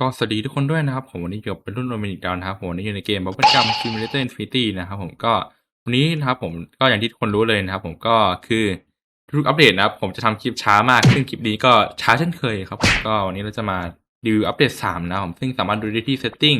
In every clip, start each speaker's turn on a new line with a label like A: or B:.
A: ก็สวัสดีทุกคนด้วยนะครับผมวันนี้อยู่กับเป็นรุ่นโรมินิกดาวนะครับผมวันนี้อยู่ในเกม Bubble Jump Simulator Infinity นะครับผมก็วันนี้นะครับผมก็อย่างที่ทุกคนรู้เลยนะครับผมก็คือทุกอัปเดตนะครับผมจะทำคลิปช้ามากซึ่งคลิปนี้ก็ช้าเช่นเคยครับผมก็วันนี้เราจะมารีวิวอัปเดต3นะครับผมซึ่งสามารถดูได้ที่ Setting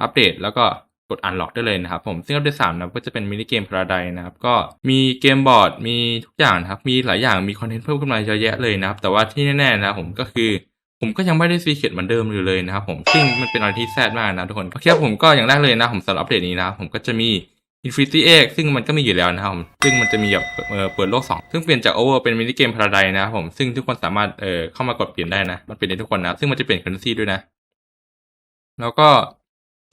A: อัปเดตแล้วก็กด Unlock ได้เลยนะครับผมซึ่งอัปเดต3นะก็จะเป็นมินิเกมพาราไดนะครับก็มีเกมบอร์ดมีทุกอย่างนะครับมีหลายอย่างมีคอนเทนต์เพิ่มขึ้นมาเยอะแยะเลยนะครับแต่ว่าที่แน่ๆนะผมก็คือ ผมก็ยังไม่ได้ซีเคียดเหมือนเดิมอยู่เลยนะครับผมซึ่งมันเป็นอะไรที่แซดมากนะทุกคน โอเคผมก็อย่างแรกเลยนะ ผมสำหรับอัปเดตนี้นะ ผมก็จะมี Infinity X ซึ่งมันก็มีอยู่แล้วนะครับผมซึ่งมันจะมีแบบเปิดโลก 2 ซึ่งเปลี่ยนจาก Over เป็นมินิเกมพาราไดนะครับผมซึ่งทุกคนสามารถเอ่อเข้ามากดเปลี่ยนได้นะ มันเปลี่ยนได้ทุกคนนะ ซึ่งมันจะเปลี่ยน currency ด้วยนะ แล้วก็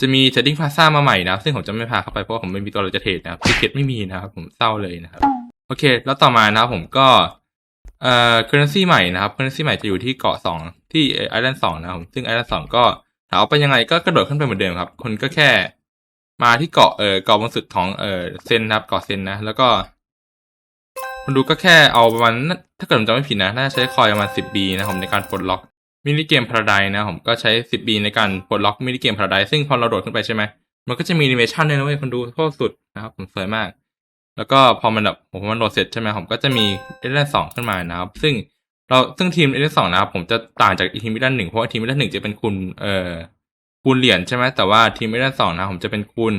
A: จะมี Trading Plaza มาใหม่นะซึ่งผมจะไม่พาเข้าไปเพราะว่าผมไม่มีตัวเราจะเทรดนะซีเคียไม่มีนะครับผมเศร้าเลยนะครับโอเค แล้วต่อมานะผมก็ เอ่อ currency ใหม่นะครับ currency ใหม่จะอยู่ที่เกาะสองที่ไอแลนด์สองนะครับผมซึ่งไอแลนด์สองก็ถามว่าไปยังไงก็กระโดดขึ้นไปเหมือนเดิมครับ คนก็แค่มาที่เกาะเอ่อเกาะบนสุดของเอ่อเซนนะครับเกาะเซนนะ แล้วก็คนดูก็แค่เอาประมาณถ้าเกิดผมจำไม่ผิดนะ น่าจะใช้คอยประมาณสิบบีนะผมในการปลดล็อกมินิเกมพาราไดนะผมก็ใช้สิบบีในการปลดล็อกมินิเกมพาราไดซึ่งพอเราโดดขึ้นไปใช่ไหมมันก็จะมีแอนิเมชันด้วยนะเว้ยคนดูโคตรสุดนะครับผมสวยมาก แล้วก็พอมันแบบผมมันโหลดเสร็จใช่ไหมผมก็จะมีเอเลนสองขึ้นมานะครับ ซึ่งเราซึ่งทีมเอเลนสองนะครับ ผมจะต่างจากทีมเอเลนหนึ่งเพราะว่าทีมเอเลนหนึ่งจะเป็นคูณเอ่อคูณเหรียญใช่ไหมแต่ว่าทีมเอเลนสองนะ ผมจะเป็นคูณ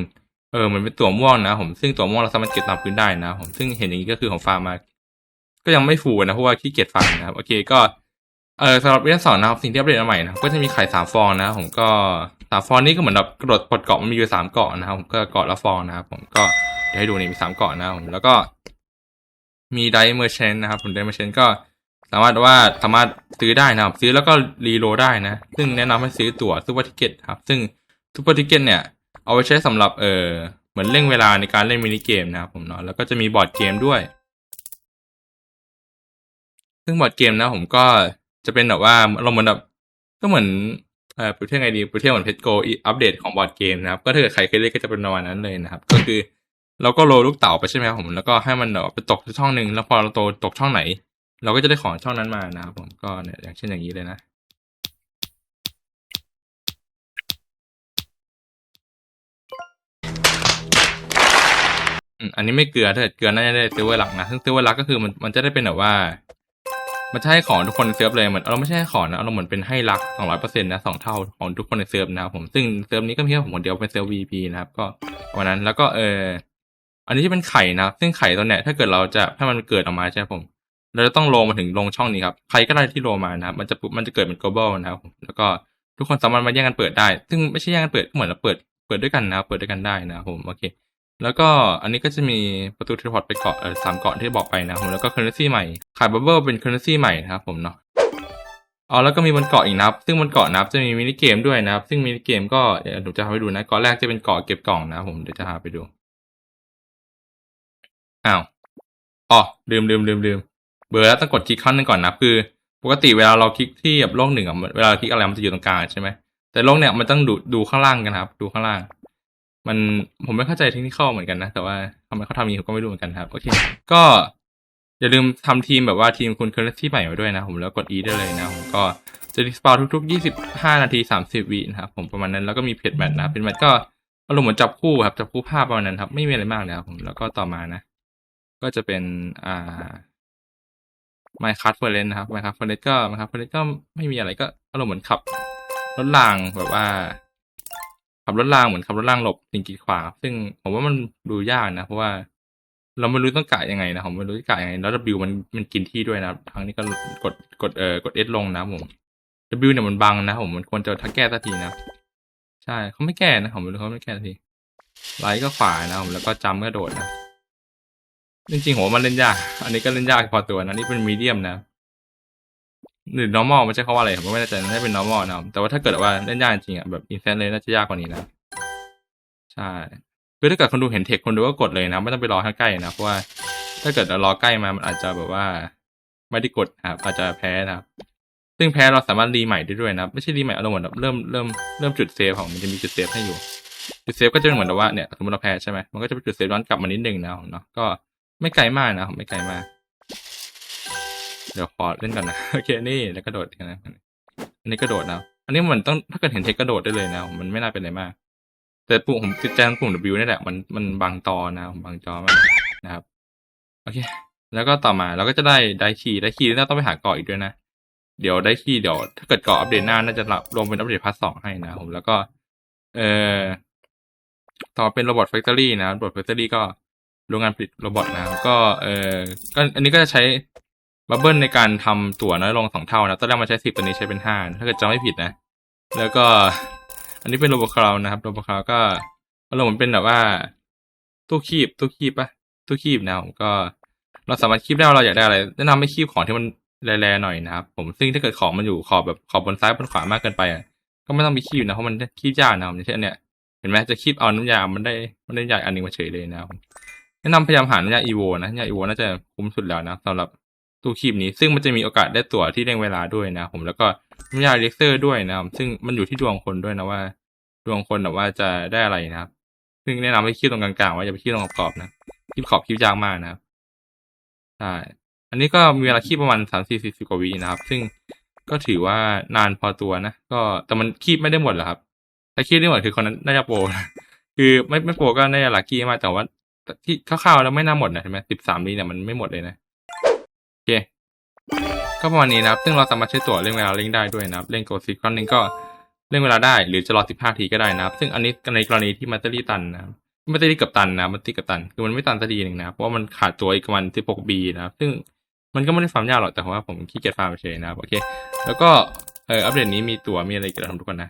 A: เออเหมือนเป็นตัวม่วงนะ ผมซึ่งตัวม่วงเราสามารถเก็บตามพื้นได้นะ ผมซึ่งเห็นอย่างนี้ก็คือของฟาร์มมา ก็ยังไม่ฟูนะเพราะว่าขี้เกียจฟาร์มนะครับโอเคก็เออสำหรับเอเลนสองนะครับสิ่งที่อัปเดตใหม่นะครับก็จะมีไข่สามฟองนะผมก็สามฟองนี้ก็เหมือนแบบกระโดดปลดเกาะมันมีอยู่สามเกาะนะครับผมก็เกาะละฟองนะครับผมก็ เดี๋ยวให้ดูนี่มีสามเกาะนะครับผมแล้วก็มีไดเมอร์เชนนะครับ ผมไดเมอร์เชนก็สามารถว่าสามารถซื้อได้นะครับ ซื้อแล้วก็รีโหลดได้นะ ซึ่งแนะนำให้ซื้อตั๋วซูเปอร์ทิเก็ตครับ ซึ่งซูเปอร์ทิเก็ตเนี่ย เอาไว้ใช้สำหรับเออเหมือนเร่งเวลาในการเล่นมินิเกมนะครับผมเนาะแล้วก็จะมีบอร์ดเกมด้วย ซึ่งบอร์ดเกมนะ ผมก็จะเป็นแบบว่าเราเหมือนแบบก็เหมือนเอ่อเปรียบเทียบไงดีเปรียบเทียบเหมือนเพจโกอัปเดตของบอร์ดเกมนะครับ ก็ถ้าเกิดใครเคยเล่นก็จะเป็นประมาณนั้นเลยนะครับ ก็คือ เราก็โรยลูกเต๋าไปใช่ไหมครับผมแล้วก็ให้มันไปตกช่องหนึ่งแล้วพอเราโตตกช่องไหน เราก็จะได้ของช่องนั้นมานะครับผมก็เนี่ยอย่างเช่นอย่างนี้เลยนะอันนี้ไม่เกลือถ้าเกิดเกลือน่าจะได้เซเวอร์หลักนะซึ่งเซเวอร์หลักก็คือมันมันจะได้เป็นแบบว่า มันจะให้ของทุกคนในเซิร์ฟเลยเหมือนเราไม่ใช่ให้ของนะเราเหมือนเป็นให้รักสองร้อยเปอร์เซ็นต์นะสองเท่าของทุกคนในเซิร์ฟนะครับผมซึ่งเซิร์ฟนี้ก็มีแค่ผมคนเดียวเป็นเซิร์ฟ VP นะครับก็วันนั้นแล้วก็เออ อันนี้ที่เป็นไข่นะซึ่งไข่ตัวเนี้ยถ้าเกิดเราจะถ้ามันเกิดออกมาใช่ไหมผมเราจะต้องโลมาถึงลงช่องนี้ครับใครก็ได้ที่โลมานะครับมันจะมันจะเกิดเป็น global นะครับผมแล้วก็ทุกคนสามารถมาแย่งกันเปิดได้ ซึ่งไม่ใช่แย่งกันเปิดเหมือนเราเปิดเปิดด้วยกันนะเปิดด้วยกันได้นะผมโอเค แล้วก็อันนี้ก็จะมีประตูเทเลพอร์ตไปเกาะเออสามเกาะที่บอกไปนะผมแล้วก็ currency ใหม่ขายบับเบิลเป็น currency ใหม่นะครับผมเนาะอ๋อแล้วก็มีบนเกาะอีกนะครับ ซึ่งบนเกาะนะครับจะมีมินิเกมด้วยนะครับ ซึ่งมินิเกมก็เดี๋ยวผมจะพาไปดูนะเกาะแรกจะเป็นเกาะเก็บกล่องนะผมเดี๋ยวจะพาไปดู อ้าวอ๋อลืมลืมลืมลืมเบอร์แล้วต้องกดคลิกครั้งหนึ่งก่อนนะคือ ปกติเวลาเราคลิกที่แบบโลกหนึ่งอะเวลาคลิกอะไรมันจะอยู่ตรงกลางใช่ไหมแต่โลกเนี่ยมันต้องดูดูข้างล่างกันครับ ดูข้างล่าง มันผมไม่เข้าใจเทคนิคเหมือนกันนะแต่ว่าทำไมเขาทำอย่างนี้ผมก็ไม่รู้เหมือนกันครับโอเคก็อย่าลืมทำทีมแบบว่าทีมคุณเคอร์ที่ใหม่มาด้วยนะผมแล้วกด E ได้เลยนะผมก็จะดิสปาวทุกๆ 25 นาที 30 วินะครับผมประมาณนั้นแล้วก็มีเพจแมทนะเป็นแมทก็อารมณ์เหมือนจับคู่ครับจับคู่ภาพประมาณนั้นครับไม่มีอะไรมากเลยครับผมแล้วก็ต่อมานะ ก็จะเป็นอ่าไมคัสเฟอร์เรนนะครับไมคัสเฟอร์เรนก็ไมคัสเฟอร์เรนก็ไม่มีอะไรก็อารมณ์เหมือนขับรถรางแบบว่า ขับรถรางเหมือนขับรถรางหลบสิ่งกีดขวางซึ่งผมว่ามันดูยากนะ เพราะว่า เราไม่รู้ต้องกะยังไงนะผมไม่รู้จะกะยังไงแล้ว W มันมันกินที่ด้วยนะครับทางนี้ก็กดกดเอ่อกด S ลงนะผม W เนี่ยมันบังนะผมมันควรจะทักแก้สักทีนะใช่เขาไม่แก้นะผมไม่รู้เขาไม่แก้สักทีไลท์ก็ขวานะผมแล้วก็จำก็โดดนะ จริงๆผมว่ามันเล่นยาก อันนี้ก็เล่นยากพอตัวนะนี่เป็นมีเดียมนะหรือ normal มันใช่คำว่าอะไรผมไม่แน่ใจน่าจะเป็น normal นะแต่ว่าถ้าเกิดว่าเล่นยากจริงๆอะแบบ instant เลยน่าจะยากกว่านี้นะใช่คือถ้าเกิดคนดูเห็นเทคคนดูก็กดเลยนะ ไม่ต้องไปรอให้ใกล้นะเพราะว่าถ้าเกิดเรารอใกล้มามันอาจจะแบบว่า ไม่ได้กดครับอาจจะแพ้นะครับซึ่งแพ้เราสามารถรีใหม่ได้ด้วยนะไม่ใช่รีใหม่อารมณ์เหมือนแบบเริ่มเริ่มเริ่มจุดเซฟของมันจะมีจุดเซฟให้อยู่จุดเซฟก็จะเป็นเหมือนว่าเนี่ยสมมติเราแพ้ใช่ไหมมันก็จะเป็นจุดเซฟย้อนกลับมานิดนึงนะเนาะก็ ไม่ไกลมากนะไม่ไกลมาก เดี๋ยวขอเล่นก่อนนะโอเคนี่แล้วกระโดดกันนะอันนี้กระโดดนะอันนี้มือนต้องถ้าเกิดเห็นเทคกระโดดได้เลยนะ มันไม่น่าเป็นอะไรมาก แต่ปุ่มผมติดใจตรงปุ่ม W นี่แหละมันมันบังจอนะผมบังจอมากนะครับโอเค แล้วก็ต่อมาเราก็จะได้ได้คีย์ไดคีย์นี่เราต้องไปหาเกาะอีกด้วยนะเดี๋ยวได้คีย์เดี๋ยวถ้าเกิดเกาะอัปเดตหน้าน่าจะรับรวมเป็นอัปเดตพาร์ทสองให้นะผมแล้วก็ เอ่อต่อเป็นโรบอทแฟคทอรี่นะโรบอทแฟคทอรี่ก็ โรงงานผลิตโรบอทนะก็เอ่อก็อันนี้ก็จะใช้บับเบิลในการทำตั๋วน้อยลงสองเท่านะตอนแรกมันใช้สิบตอนนี้ใช้เป็นห้าถ้าเกิดจำไม่ผิดนะ แล้วก็อันนี้เป็นโรบอทคลาวนะครับโรบอทคลาวก็อารมณ์เหมือนเป็นแบบว่าตู้คีบตู้คีบปะตู้คีบนะผมก็เราสามารถคีบได้ว่าเราอยากได้อะไรแนะนำให้คีบของที่มันแรงๆหน่อยนะครับ ผมซึ่งถ้าเกิดของมันอยู่ขอบแบบขอบบนซ้ายบนขวามากเกินไปอะก็ไม่ต้องไปคีบนะเพราะมันคีบยากนะผมอย่างเช่นเนี้ยเห็นไหมจะคีบเอาน้ำยามันได้มันได้น้ำยาอันนึงมาเฉยเลยนะครับ แนะนำพยายามหาน้ำยาอีโวนะน้ำยาอีโวน่าจะคุ้มสุดแล้วนะสำหรับตู้คีบนี้ ซึ่งมันจะมีโอกาสได้ตั๋วที่เร่งเวลาด้วยนะผมแล้วก็น้ำยาเล็กเซอร์ด้วยนะครับซึ่งมันอยู่ที่ดวงคนด้วยนะว่า ดวงคนแบบว่าจะได้อะไรนะครับ ซึ่งแนะนำให้คีบตรงกลางๆว่าอย่าไปคีบตรงขอบๆนะคีบขอบคีบยากมากนะครับใช่อันนี้ก็มีเวลาคีบประมาณสามสี่สิบกว่าวินะครับ ซึ่งก็ถือว่านานพอตัวนะ ก็แต่มันคีบไม่ได้หมดหรอครับถ้าคีบได้หมดคือคนนั้นน่าจะโปรนะคือไม่ไม่โปรก็น่าจะลัคกี้มากแต่ว่า ที่คร่าวๆแล้วไม่น่าหมดนะใช่ไหมสิบสามวิเนี่ยมันไม่หมดเลยนะโอเค ก็ประมาณนี้นะครับ ซึ่งเราสามารถใช้ตั๋วเร่งเวลาเร่งได้ด้วยนะครับ เร่งโกดซีครั้งหนึ่งก็เร่งเวลาได้ หรือจะรอสิบห้าทีก็ได้นะครับ ซึ่งอันนี้ในกรณีที่แบตเตอรี่ตันนะครับแบตเตอรี่กือบตันนะแบตเตอรี่กือบตันคือมันไม่ตันสักทีหนึ่งนะเพราะว่ามันขาดตัวอีกประมาณสิบหกบีนะครับ ซึ่งมันก็ไม่ได้ฟาร์มยากหรอกแต่ว่าผมขี้เกียจฟาร์มเฉยนะครับโอเค แล้วก็เอออัปเดตนี้มีตัวมีอะไรกันทำทุกคนนะ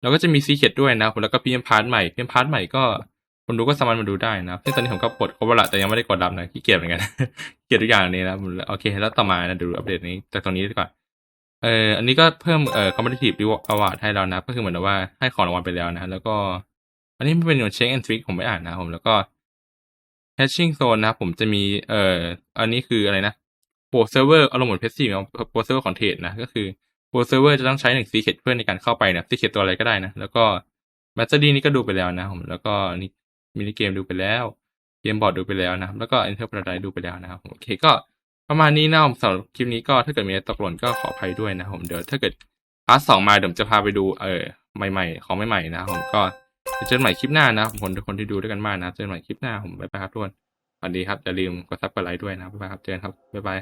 A: แล้วก็จะมีซีเคดด้วยนะครับแล้วก็พีเอ็มพาร์ทใหม่พีเอ็มพาร์ทใหม่ก็ คนดูก็สามารถมาดูได้นะครับซึ่งตอนนี้ผมก็กดครบแล้วละแต่ยังไม่ได้กดดับนะขี้เกียจเหมือนกัน เกียจทุกอย่างนี้นะโอเค แล้วต่อมานะดูอัปเดตนี้จากตรงนี้ดีกว่าเอ่ออันนี้ก็เพิ่มเอ่อ competitive reward ให้เรานะ ก็คือเหมือนว่าให้ของรางวัลไปแล้วนะ แล้วก็ อันนี้มันเป็นอยู่เช็คแอนทริคผมไม่อ่านนะผมแล้วก็ hatching zone นะผมจะมีเอ่ออันนี้คืออะไรนะโปรเซิร์ฟเวอร์อารมณ์เหมือนเพชซี่โปรเซิร์ฟเวอร์ของเทรดนะ ก็คือโปรเซิร์ฟเวอร์จะต้องใช้หนึ่งซีเคดเพื่อในการเข้าไปนะซีเคดตัวอะไรก็ได้นะ แล้วก็แบตเตอรี่นี่ก็ดูไปแล้วนะผมแล้วก็นี่ มินิเกมดูไปแล้ว เกมบอร์ดดูไปแล้วนะครับ แล้วก็ Enter Paradise ดูไปแล้วนะครับ โอเคก็ประมาณนี้นะผมสำหรับคลิปนี้ก็ถ้าเกิดมีอะไรตกหล่นก็ขออภัยด้วยนะผมเดี๋ยวถ้าเกิดพาร์ทสองมาเดี๋ยวจะพาไปดูเออใหม่ๆ ของใหม่ๆนะผมก็เจอกันใหม่คลิปหน้านะผมทุกคนที่ดูด้วยกันมากนะเจอกันใหม่คลิปหน้าผมบ๊ายบายครับทุกคนสวัสดีครับอย่าลืมกดซับกดไลค์ด้วยนะบ๊ายบายครับเจอกันครับบ๊ายบาย